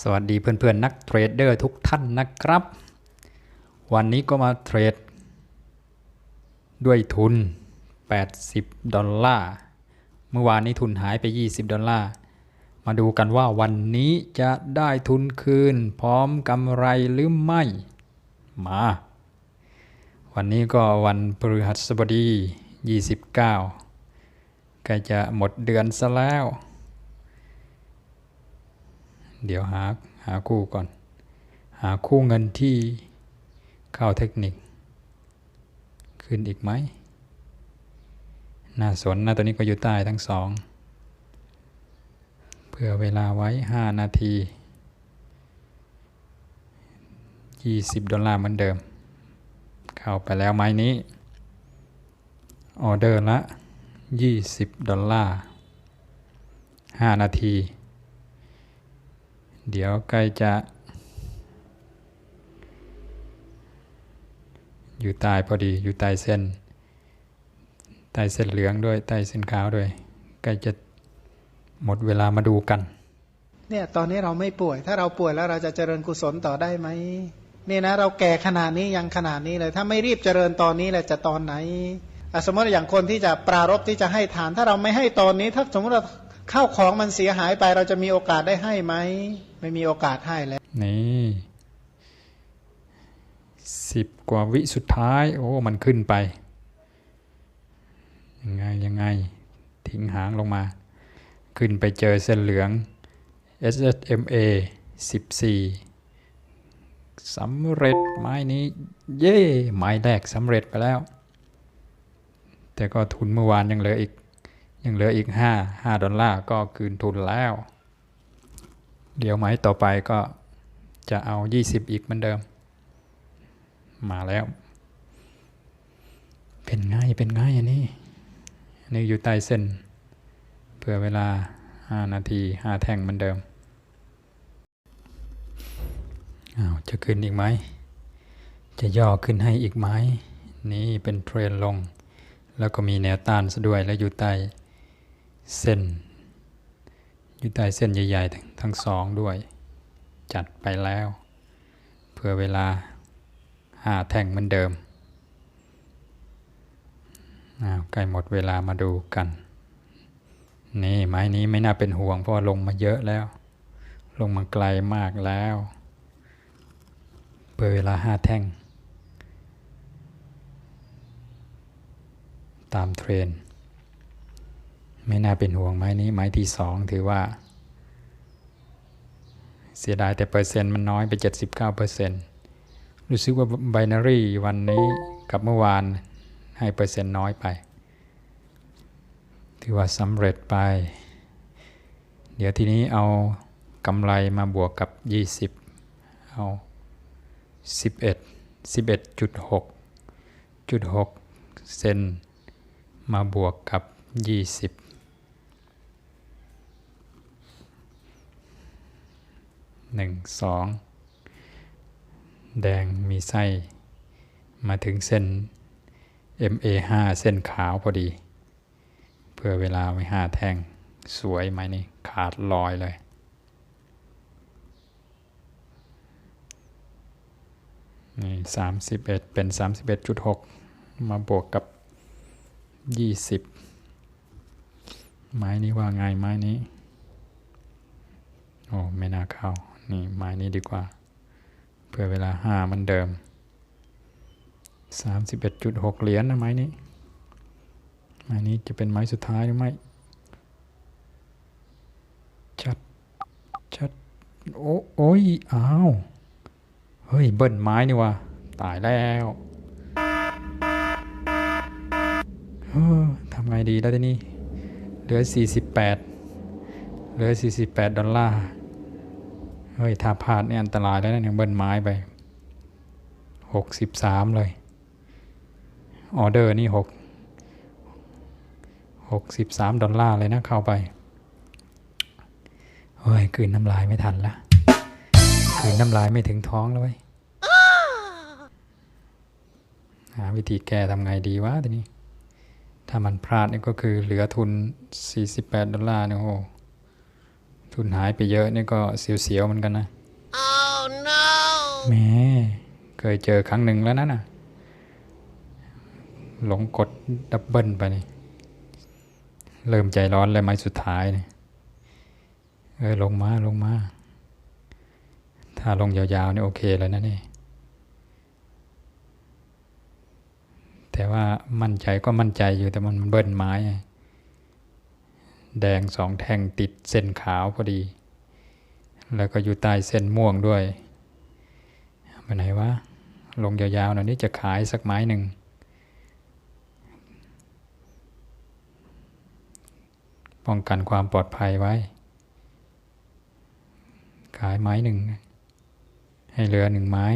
สวัสดีเพื่อนๆ นักเทรดเดอร์ทุกท่านนะครับ วันนี้ก็มาเทรด ด้วยทุน 80 ดอลลาร์ เมื่อวานนี้ทุนหายไป 20 ดอลลาร์ มาดูกันว่าวันนี้จะได้ทุนคืน พร้อมกำไรหรือไม่ มา วันนี้ก็วันพฤหัสบดี 29กล้จะหมดเดือนซะแล้ว เดี๋ยวหาหาคู่ก่อน หาคู่เงินที่เข้าเทคนิค ขึ้นอีกไหมน่าสนนะตัวนี้ก็อยู่ใต้ทั้งสองเผื่อเวลาไว้ 5 นาที 20 ดอลลาร์เหมือนเดิม เข้าไปแล้วไม้นี้ ออเดอร์ละ 20 ดอลลาร์ 5 นาที เดี๋ยวใกล้จะ อยู่ใต้พอดีอยู่ใต้เส้นใต้เส้นเหลืองด้วยใต้เส้นขาวด้วยใกล้จะหมดเวลามาดูกัน เนี่ยตอนนี้เราไม่ป่วย ถ้าเราป่วยแล้วเราจะเจริญกุศลต่อได้ไหมนี่นะเราแก่ขนาดนี้ยังขนาดนี้เลย ถ้าไม่รีบเจริญตอนนี้แหละจะตอนไหนสมมติอย่างคนที่จะปรารบที่จะให้ทาน ถ้าเราไม่ให้ตอนนี้ ถ้าสมมติเรา ข้าวของมันเสียหายไปเราจะมีโอกาสได้ให้ไหม ไม่มีโอกาสให้แล้ว นี่สิบกว่าวิสุดท้าย โอ้มันขึ้นไป ยังไง ยังไง ทิ้งหางลงมา ขึ้นไปเจอเส้นเหลือง SSMA 14สำเร็จไม้นี้ เย่ไม้แรกสำเร็จไปแล้ว แต่ก็ทุนเมื่อวานยังเหลืออีก ยังเหลืออีก 5 5 ดอลลาร์ก็คืนทุนแล้ว เดี๋ยวไม้ต่อไปก็จะเอา 20 อีกเหมือนเดิม มาแล้ว เป็นง่ายเป็นง่ายอันนี้นนี้อยู่ใต้เส้นเพื่อเวลา 5 นาที 5 แท่งเหมือนเดิมอ้าวจะขึ้นอีกไหม จะย่อขึ้นให้อีกไหม นี่เป็นเทรนลง แล้วก็มีแนวต้านซะด้วยแล้วอยู่ใต้ เส้น อยู่ใต้เส้นใหญ่ๆ ทั้งสองด้วย จัดไปแล้ว เพื่อเวลาห้าแท่งเหมือนเดิมอ้าวใกล้หมดเวลามาดูกัน นี่ไม้นี้ไม่น่าเป็นห่วงเพราะลงมาเยอะแล้ว ลงมาไกลมากแล้วเพื่อเวลาห้าแท่ง ตามเทรนด์ ไม่น่าเป็นห่วงไม้นี้ไม้ที่สองถือว่า เสียดายแต่เปอร์เซ็นต์มันน้อยไป 79เปอร์เซ็นต์รู้สึกว่าไบนารีวันนี้กับเมื่อวานให้เปอร์เซ็นต์น้อยไป ถือว่าสำเร็จไป เดี๋ยวทีนี้เอากำไรมาบวกกับ 20 เอา 11 11.6 6 เซนมาบวกกับ 20 หนึ่งสองแดงมีไส้ มาถึงเส้น MA 5 เส้นขาวพอดี เพื่อเวลาไว้ห้าแท่งสวยไหมนี่ ขาดลอยเลย นี่สามสิบเอ็ดเป็นสามสิบเอ็ดจุดหกมาบวกกับยี่สิบไม้นี้ว่าไงไม้นี้ โอ้ ไม่น่าเข้า นี่ไม้นี้ดีกว่า เพื่อเวลาห้ามันเดิม 31.6 เหรียญนะไม้นี้ ไม้นี้จะเป็นไม้สุดท้ายหรือไม่ ชัด ชัด โอ้โอ้ยอ้าว เฮ้ย เบิ้ลไม้นี่วะตายแล้วเออทำไงดีแล้วทีนี้ เหลือ 48 เหลือ 48 ดอลลาร์ เฮ้ย ถ้าพลาดเนี่ยอันตรายแล้วนะยังเบิ้ลไม้ไป63เลย ออเดอร์นี่6 63ดอลลาร์เลยนะเข้าไป เฮ้ยคืนน้ำลายไม่ทันละคืนน้ำลายไม่ถึงท้องแล้วเว้ยหาวิธีแก้ทำไงดีวะทีนี้ ถ้ามันพลาดนี่ก็คือเหลือทุน 48 ดอลลาร์เนี่ยโอ้ ทุนหายไปเยอะนี่ก็เสียวๆเหมือนกันนะ Oh no! แหม่เคยเจอครั้งหนึ่งแล้วนั่นน่ะ หลงกดดับเบิลไปนี่เริ่มใจร้อนเลยไม้สุดท้ายนี่เออลงมาลงมา ถ้าลงยาวๆนี่โอเคเลยนะนี่ แต่ว่ามั่นใจก็มั่นใจอยู่แต่มันเบิ้ลไม้ไง แดงสองแท่งติดเส้นขาวพอดี แล้วก็อยู่ใต้เส้นม่วงด้วยไปไหนวะลงยาวๆหน่อยนี่จะขายสักไม้หนึ่งป้องกันความปลอดภัยไว้ ขายไม้หนึ่ง ให้เหลือหนึ่งไม้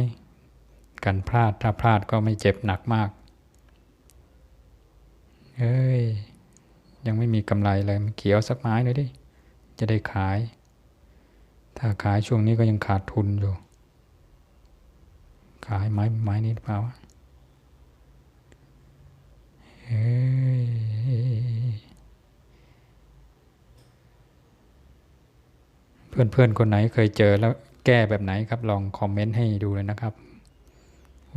กันพลาดถ้าพลาดก็ไม่เจ็บหนักมาก เอ้ย ยังไม่มีกำไรเลยมันเขียวสักไม้เลยดิ จะได้ขาย ถ้าขายช่วงนี้ก็ยังขาดทุนอยู่ ขายไม้ไม้นี้หรือเปล่าเฮ้ยเพื่อนเพื่อนคนไหนเคยเจอแล้วแก้แบบไหนครับ ลองคอมเมนต์ให้ดูเลยนะครับ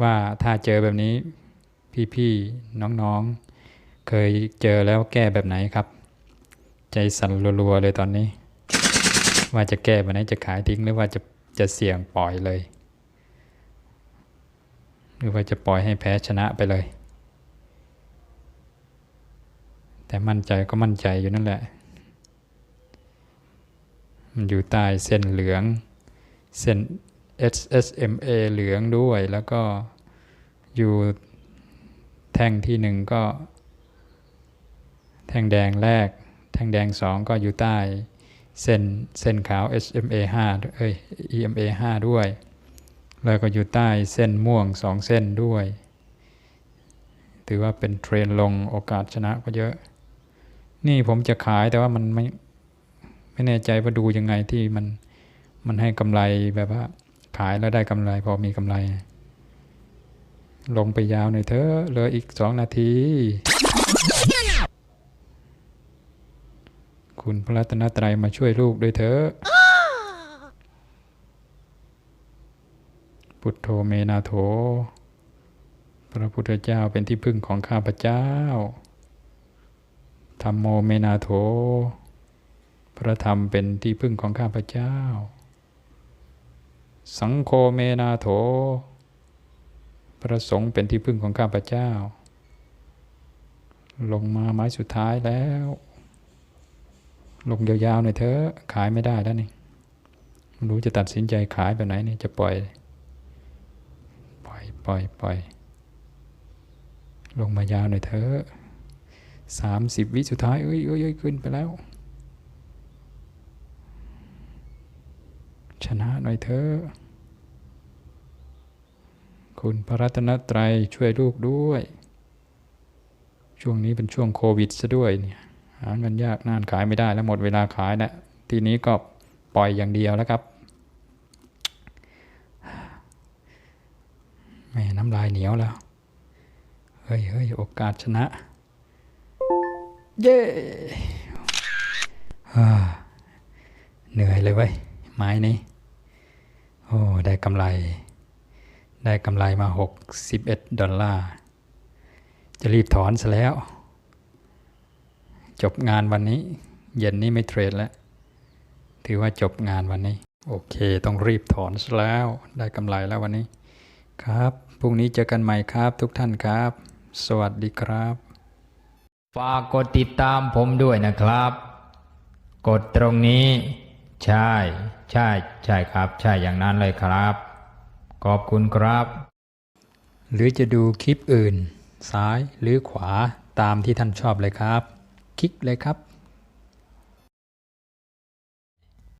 ว่าถ้าเจอแบบนี้พี่ๆน้องๆ เคยเจอแล้วแก้แบบไหนครับ ใจสั่นรัวๆเลยตอนนี้ ว่าจะแก้แบบไหนจะขายทิ้งหรือว่าจะจะเสี่ยงปล่อยเลย หรือว่าจะปล่อยให้แพ้ชนะไปเลย แต่มั่นใจก็มั่นใจอยู่นั่นแหละ มันอยู่ใต้เส้นเหลือง เส้น SSMA เหลืองด้วยแล้วก็อยู่แท่งที่หนึ่งก็ แท่งแดงแรก แท่งแดงสองก็อยู่ใต้เส้นเส้นขาว SMA 5เอ้ย EMA 5ด้วย แล้วก็อยู่ใต้เส้นม่วงสองเส้นด้วย ถือว่าเป็นเทรนลงโอกาสชนะก็เยอะ นี่ผมจะขายแต่ว่ามันไม่ไม่แน่ใจว่าดูยังไงที่มันมันให้กำไรแบบว่าขายแล้วได้กำไรพอมีกำไร ลงไปยาวหน่อยเถอะเหลืออีกสองนาที คุณพระรัตนตรัยมาช่วยลูกด้วยเถอะพุทโธเมนาโถ พระพุทธเจ้าเป็นที่พึ่งของข้าพเจ้าธรรมโมเมนาโถ พระธรรมเป็นที่พึ่งของข้าพเจ้า สังโฆเมนาโถ พระสงฆ์เป็นที่พึ่งของข้าพเจ้า ลงมาไม้สุดท้ายแล้ว ลงยาวๆหน่อยเถอะขายไม่ได้แล้วนี่รู้จะตัดสินใจขายแบบไหนนี่จะปล่อย ปล่อยปล่อยปล่อย ลงมายาวหน่อยเถอะสามสิบวิสุดท้าย เอ้ยเอ้ยเอ้ยขึ้นไปแล้ว ชนะหน่อยเถอะคุณพระรัตนตรัยช่วยลูกด้วย ช่วงนี้เป็นช่วงโควิดซะด้วยเนี่ย หาเงินยากน่านขายไม่ได้แล้วหมดเวลาขายแล้วทีนี้ก็ปล่อยอย่างเดียวแล้วครับแม่น้ำลายเหนียวแล้ว เฮ้ยเฮ้ยโอกาสชนะ เย้เหนื่อยเลยเว้ย ไม้นี้ โอ้ ได้กำไร ได้กำไรมา 61 ดอลลาร์ จะรีบถอนซะแล้ว จบงานวันนี้ เย็นนี้ไม่เทรดแล้ว ถือว่าจบงานวันนี้ โอเค ต้องรีบถอนซะแล้วได้กำไรแล้ววันนี้ ครับพรุ่งนี้เจอกันใหม่ครับทุกท่านครับ สวัสดีครับ ฝากกดติดตามผมด้วยนะครับ กดตรงนี้ ใช่ ใช่ ใช่ครับ ใช่อย่างนั้นเลยครับ ขอบคุณครับ หรือจะดูคลิปอื่น ซ้ายหรือขวาตามที่ท่านชอบเลยครับ คลิกเลยครับ